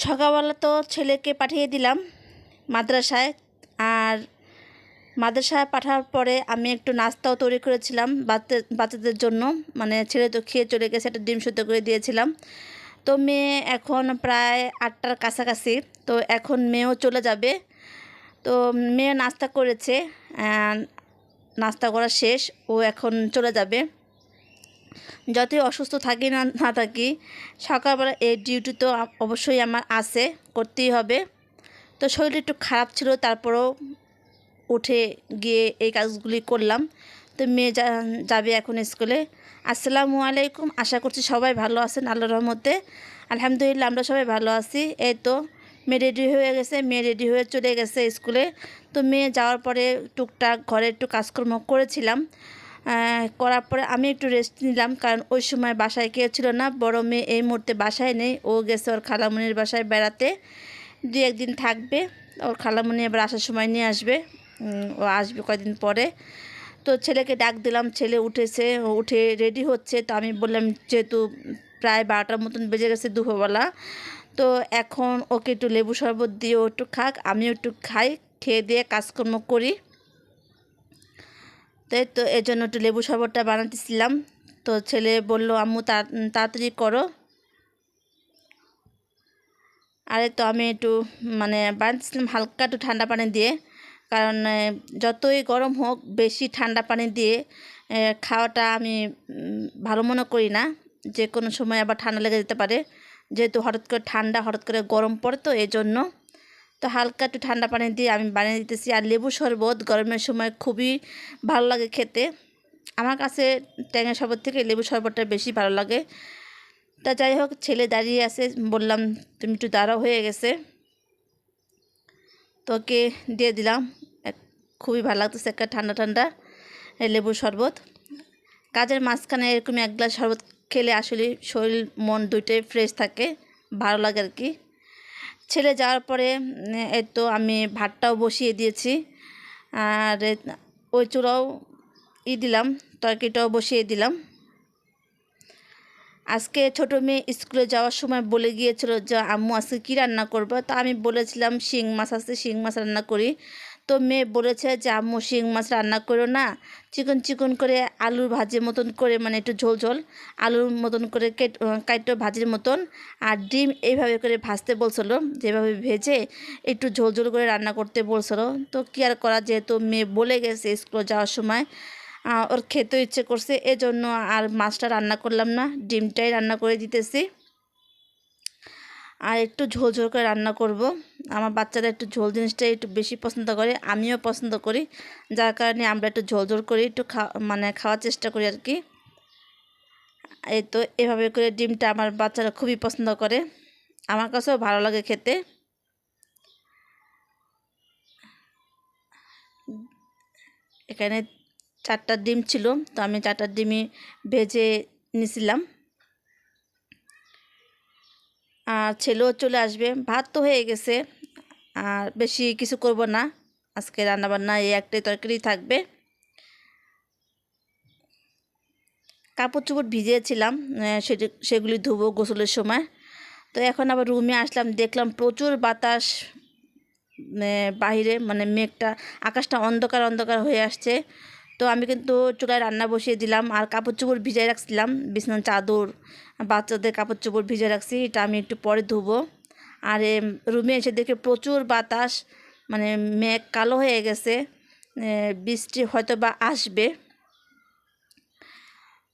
সকালবেলা তো ছেলেকে পাঠিয়ে দিলাম মাদ্রাসায়। আর মাদ্রাসায় পাঠার পরে আমি একটু নাস্তাও তৈরি করেছিলাম বাচ্চা, বাচ্চাদের জন্য। মানে ছেলে তো খেয়ে চলে গেছে, একটা ডিম সুদ্ধ করে দিয়েছিলাম। তো মেয়ে এখন প্রায় আটটার কাছাকাছি। তো এখন মেয়েও চলে যাবে। তো মেয়ে নাস্তা করেছে নাস্তা করা শেষ, ও এখন চলে যাবে। যতই অসুস্থ থাকি না না থাকি, সকালবেলা এই ডিউটি তো অবশ্যই আমার আছে, করতেই হবে। তো শরীর একটু খারাপ ছিল, তারপরেও উঠে গিয়ে এই কাজগুলি করলাম। তো মেয়ে যাবে এখন স্কুলে। আসসালামু আলাইকুম, আশা করছি সবাই ভালো আছেন আল্লাহ রহমতে। আলহামদুলিল্লাহ, আমরা সবাই ভালো আছি। এই তো, মেয়ে রেডি হয়ে গেছে, মেয়ে রেডি হয়ে চলে গেছে স্কুলে। তো মেয়ে যাওয়ার পরে টুকটাক ঘরে একটু কাজকর্ম করেছিলাম। করার পরে আমি একটু রেস্ট নিলাম, কারণ ওই সময় বাসায় কেউ ছিল না। বড় মেয়ে এই মুহূর্তে বাসায় নেই। ও গেছে ওর খালামুনির বাসায় বেড়াতে। দু একদিন থাকবে। ওর খালামণি এবার আসার সময় নিয়ে আসবে। ও আসবে কয়দিন পরে। তো ছেলেকে ডাক দিলাম, ছেলে উঠেছে। উঠে রেডি হচ্ছে। তো আমি বললাম, যেহেতু প্রায় বারোটার মতন বেজে গেছে দুপুরবেলা, তো এখন ওকে একটু লেবু শরবত দিয়ে ও একটু খাক। আমিও একটু খাই, খেয়ে দিয়ে কাজকর্ম করি। তাই তো এর জন্য একটু লেবু শরবতটা বানাতেছিলাম। তো ছেলে বলল, আম্মু তাড়াতাড়ি করো। আরে তো আমি একটু মানে বানাতেছিলাম হালকা একটু ঠান্ডা পানি দিয়ে। কারণ যতই গরম হোক, বেশি ঠান্ডা পানি দিয়ে খাওয়াটা আমি ভালো মনে করি না। যে কোনো সময় আবার ঠান্ডা লেগে যেতে পারে। যেহেতু হঠাৎ করে ঠান্ডা, হঠাৎ করে গরম পড়ে তো এই জন্য তো হালকা একটু ঠান্ডা পানি দিয়ে আমি বানিয়ে দিতেছি। আর লেবু শরবত গরমের সময় খুবই ভালো লাগে খেতে। আমার কাছে ট্যাঙের শরবত থেকে লেবু শরবতটা বেশি ভালো লাগে। তা যাই হোক, ছেলে দাঁড়িয়ে আছে, বললাম, তুমি একটু দাঁড়াও, হয়ে গেছে। তোকে দিয়ে দিলাম। খুবই ভালো লাগতেছে একটা ঠান্ডা ঠান্ডা লেবুর শরবত। কাজের মাঝখানে এরকম এক গ্লাস শরবত খেলে আসলে শরীর, মন দুইটাই ফ্রেশ থাকে, ভালো লাগে আর কি। ছেলে যাওয়ার পরে তো আমি ভাতটাও বসিয়ে দিয়েছি। আর ওই চূড়াও ই দিলাম, তরকারিটাও বসিয়ে দিলাম। আজকে ছোটো মেয়ে স্কুলে যাওয়ার সময় বলে গিয়েছিল যে, আম্মু, আজকে কী রান্না করব? তা আমি বলেছিলাম, শিং মাছ আসতে শিং মাছ রান্না করি। তো মেয়ে বলেছে যে, আম্মু শিং মাছ রান্না করো না। চিকন চিকন করে আলুর ভাজির মতন করে মানে একটু ঝোল ঝোল, আলুর মতন করে কেট কাটো ভাজির মতন আর ডিম এইভাবে করে ভাজতে বলছিল। যেভাবে ভেজে একটু ঝোল ঝোল করে রান্না করতে বলছিল। তো কী আর করা, যেহেতু মেয়ে বলে গেছে স্কুলে যাওয়ার সময় ওর খেতে ইচ্ছে করছে, এজন্য আর মাছটা রান্না করলাম না, ডিমটাই রান্না করে দিতেছি। আর একটু ঝোল ঝোল করে রান্না করব। আমার বাচ্চারা একটু ঝোল জিনিসটাই একটু বেশি পছন্দ করে, আমিও পছন্দ করি। যার কারণে আমরা একটু ঝোল ঝোল করি একটু মানে খাওয়ার চেষ্টা করি আর কি। এই তো এভাবে করে ডিমটা আমার বাচ্চারা খুবই পছন্দ করে। আমার কাছেও ভালো লাগে খেতে। এখানে চারটা ডিম ছিল, তো আমি চারটা ডিমই ভেজে নিছিলাম। আর ছেলেও চলে আসবে। ভাত তো হয়ে গেছে, আর বেশি কিছু করব না। আজকে রান্নাবান্না এই একটাই তরকারি থাকবে। কাপড় চোপড় ভিজিয়েছিলাম সেগুলি ধুবো গোসলের সময়। তো এখন আবার রুমে আসলাম, দেখলাম প্রচুর বাতাস বাহিরে মানে মেঘটা, আকাশটা অন্ধকার অন্ধকার হয়ে আসছে। তো আমি কিন্তু চুলায় রান্না বসিয়ে দিলাম আর কাপড় চোপড় ভিজাই রাখছিলাম বিছানার চাদর, বাচ্চাদের কাপড় চোপড় ভিজে রাখছি, এটা আমি একটু পরে ধুবো। আর রুমে এসে দেখে প্রচুর বাতাস মানে মেঘ কালো হয়ে গেছে বৃষ্টি হয়তো বা আসবে।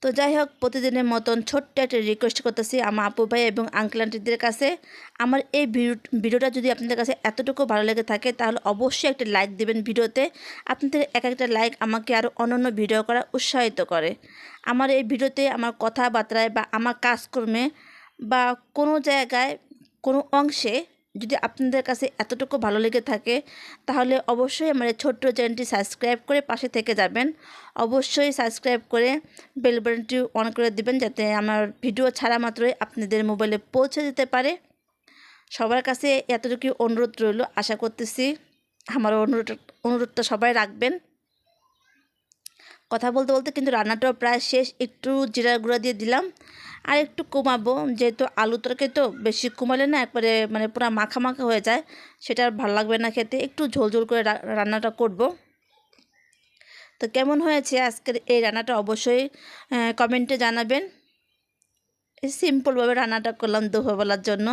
তো যাই হোক প্রতিদিনের মতন ছোট্ট একটা রিকোয়েস্ট করতেছি আমার আপু ভাই এবং আঙ্কেল আন্টিদের কাছে। আমার এই ভিডিও, ভিডিওটা যদি আপনাদের কাছে এতটুকু ভালো লেগে থাকে, তাহলে অবশ্যই একটা লাইক দেবেন ভিডিওতে। আপনাদের এক একটা লাইক আমাকে আরও অন্যান্য ভিডিও করা উৎসাহিত করে। আমার এই ভিডিওতে আমার কথাবার্তায় বা আমার কাজকর্মে বা কোনো জায়গায় কোনো অংশে যদি আপনাদের কাছে এতটুকু ভালো লেগে থাকে, তাহলে অবশ্যই আমার ছোট্ট চ্যানেলটি সাবস্ক্রাইব করে পাশে থেকে যাবেন। অবশ্যই সাবস্ক্রাইব করে বেল বাটনটি অন করে দিবেন যাতে আমার ভিডিও ছাড়া মাত্রই আপনাদের মোবাইলে পৌঁছে যেতে পারে। সবার কাছে এতটুকু অনুরোধ রইল, আশা করতেছি আমার অনুরোধ, অনুরোধটা সবাই রাখবেন। কথা বলতে বলতে কিন্তু রান্নাটাও প্রায় শেষ, একটু জিরা গুঁড়া দিয়ে দিলাম। আর একটু কমাবো, যেহেতু আলু তরকারি তো বেশি কমালে না একবারে মানে পুরো মাখা মাখা হয়ে যায়, সেটা আর ভালো লাগবে না খেতে। একটু ঝোল ঝোল করে রান্নাটা করব। তো কেমন হয়েছে আজকের এই রান্নাটা অবশ্যই কমেন্টে জানাবেন। এই সিম্পলভাবে রান্নাটা করলাম দুপুরবেলার জন্য।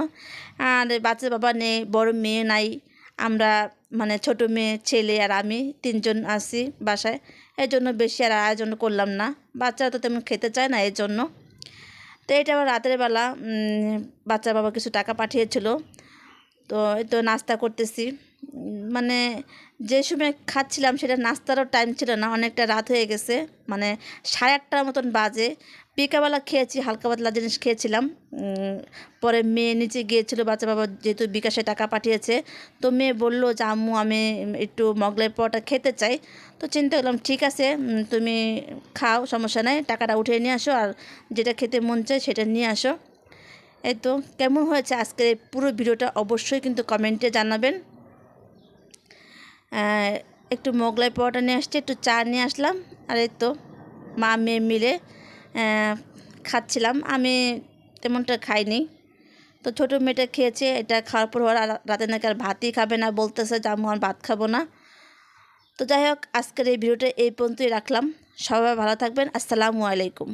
আর বাচ্চা বাবা নেই, বড় মেয়ে নাই, আমরা মানে ছোট মেয়ে, ছেলে আর আমি তিনজন আছি বাসায়। এর জন্য বেশি আর আয়োজন করলাম না। বাচ্চারা তো তেমন খেতে চায় না, এর জন্য। তো এটা আবার রাতের বেলা বাচ্চার বাচ্চা বাবা কিছু টাকা পাঠিয়েছিল। তো এই তো নাস্তা করতেছি। মানে যে সময় খাচ্ছিলাম সেটা নাস্তারও টাইম ছিল না, অনেকটা রাত হয়ে গেছে। মানে সাড়ে আটটার মতন বাজে। বিকালবেলা খেয়েছি, হালকা পাতলা জিনিস খেয়েছিলাম। পরে মেয়ে নিচে গিয়েছিল বাচ্চা বাবা যেহেতু বিকাশে টাকা পাঠিয়েছে, তো মেয়ে বলল যে, আম্মু, আমি একটু মগলাই পরোটা খেতে চাই। তো চিন্তা করলাম, ঠিক আছে তুমি খাও, সমস্যা নাই, টাকাটা উঠিয়ে নিয়ে আসো, আর যেটা খেতে মন চায় সেটা নিয়ে আসো। এই তো, কেমন হয়েছে আজকের পুরো ভিডিওটা অবশ্যই কিন্তু কমেন্টে জানাবেন। একটু মোগলাই পরোটা নিয়ে আসছি, একটু চা নিয়ে আসলাম, আর এই তো মা মেয়ে মিলে খাচ্ছিলাম। আমি তেমনটা খাইনি। তো ছোটো মেয়েটা খেয়েছে, এটা খাওয়ার পর ওরা রাতে নাকি আর ভাতই খাবে না, বলতেছে যে আম্মু আর ভাত খাব না। তো যাই হোক, আজকের এই ভিডিওটা এই পর্যন্তই রাখলাম। সবাই ভালো থাকবেন, আসসালামু আলাইকুম।